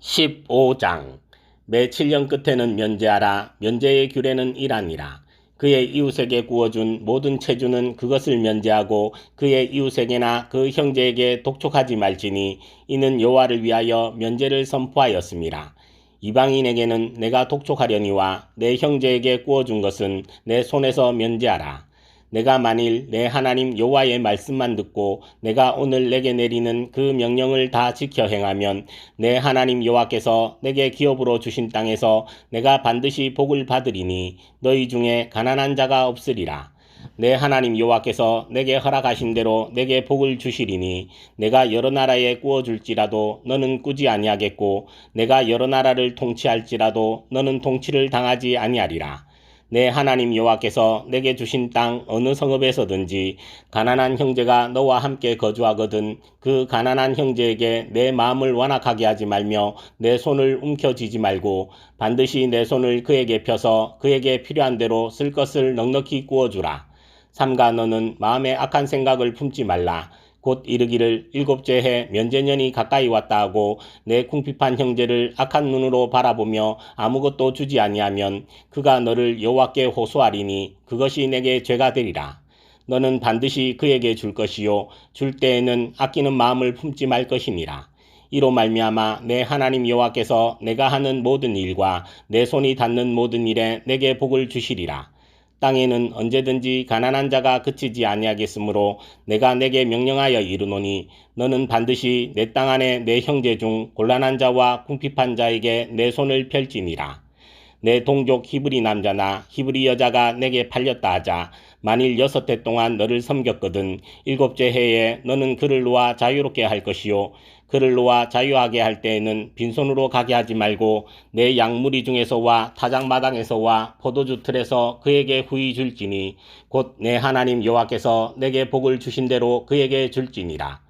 15장 매 7년 끝에는 면제하라 면제의 규례는 이라니라 그의 이웃에게 구워준 모든 체주는 그것을 면제하고 그의 이웃에게나 그 형제에게 독촉하지 말지니 이는 여호와를 위하여 면제를 선포하였습니다. 이방인에게는 내가 독촉하려니와 내 형제에게 구워준 것은 내 손에서 면제하라. 내가 만일 내 하나님 여호와의 말씀만 듣고 내가 오늘 내게 내리는 그 명령을 다 지켜 행하면 내 하나님 여호와께서 내게 기업으로 주신 땅에서 내가 반드시 복을 받으리니 너희 중에 가난한 자가 없으리라. 내 하나님 여호와께서 내게 허락하신 대로 내게 복을 주시리니 내가 여러 나라에 구워 줄지라도 너는 꾸지 아니하겠고 내가 여러 나라를 통치할지라도 너는 통치를 당하지 아니하리라. 내 하나님 여호와께서 내게 주신 땅 어느 성읍에서든지 가난한 형제가 너와 함께 거주하거든 그 가난한 형제에게 내 마음을 완악하게 하지 말며 내 손을 움켜쥐지 말고 반드시 내 손을 그에게 펴서 그에게 필요한 대로 쓸 것을 넉넉히 구워주라. 삼가 너는 마음에 악한 생각을 품지 말라. 곧 이르기를 일곱째 해 면제년이 가까이 왔다 하고 내 궁핍한 형제를 악한 눈으로 바라보며 아무것도 주지 아니하면 그가 너를 여호와께 호소하리니 그것이 내게 죄가 되리라. 너는 반드시 그에게 줄 것이요 줄 때에는 아끼는 마음을 품지 말 것이니라. 이로 말미암아 내 하나님 여호와께서 내가 하는 모든 일과 내 손이 닿는 모든 일에 내게 복을 주시리라. 땅에는 언제든지 가난한 자가 그치지 아니하겠으므로 내가 내게 명령하여 이르노니 너는 반드시 내 땅 안에 내 형제 중 곤란한 자와 궁핍한 자에게 내 손을 펼지니라. 내 동족 히브리 남자나 히브리 여자가 내게 팔렸다 하자 만일 여섯 해 동안 너를 섬겼거든 일곱째 해에 너는 그를 놓아 자유롭게 할 것이요 그를 놓아 자유하게 할 때에는 빈손으로 가게 하지 말고 내 양무리 중에서와 타작 마당에서와 포도주 틀에서 그에게 후히 줄지니 곧 내 하나님 여호와께서 내게 복을 주신 대로 그에게 줄지니라.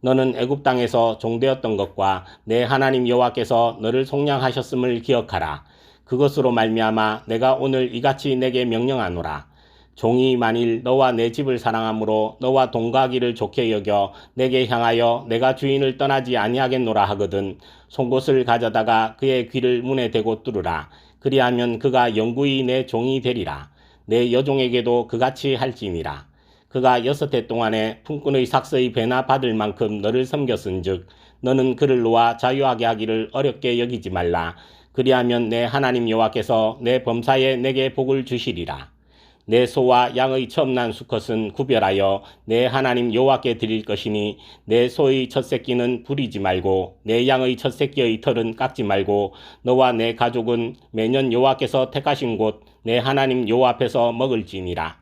너는 애굽 땅에서 종되었던 것과 내 하나님 여호와께서 너를 속량하셨음을 기억하라. 그것으로 말미암아 내가 오늘 이같이 내게 명령하노라. 종이 만일 너와 내 집을 사랑하므로 너와 동거하기를 좋게 여겨 내게 향하여 내가 주인을 떠나지 아니하겠노라 하거든 송곳을 가져다가 그의 귀를 문에 대고 뚫으라. 그리하면 그가 영구히 내 종이 되리라. 내 여종에게도 그같이 할지니라. 그가 여섯 해 동안에 품꾼의 삭서의 배나 받을 만큼 너를 섬겼은즉 너는 그를 놓아 자유하게 하기를 어렵게 여기지 말라. 그리하면 내 하나님 여호와께서 내 범사에 내게 복을 주시리라. 내 소와 양의 처음 난 수컷은 구별하여 내 하나님 여호와께 드릴 것이니 내 소의 첫 새끼는 부리지 말고 내 양의 첫 새끼의 털은 깎지 말고 너와 내 가족은 매년 여호와께서 택하신 곳 내 하나님 여호와 앞에서 먹을지니라.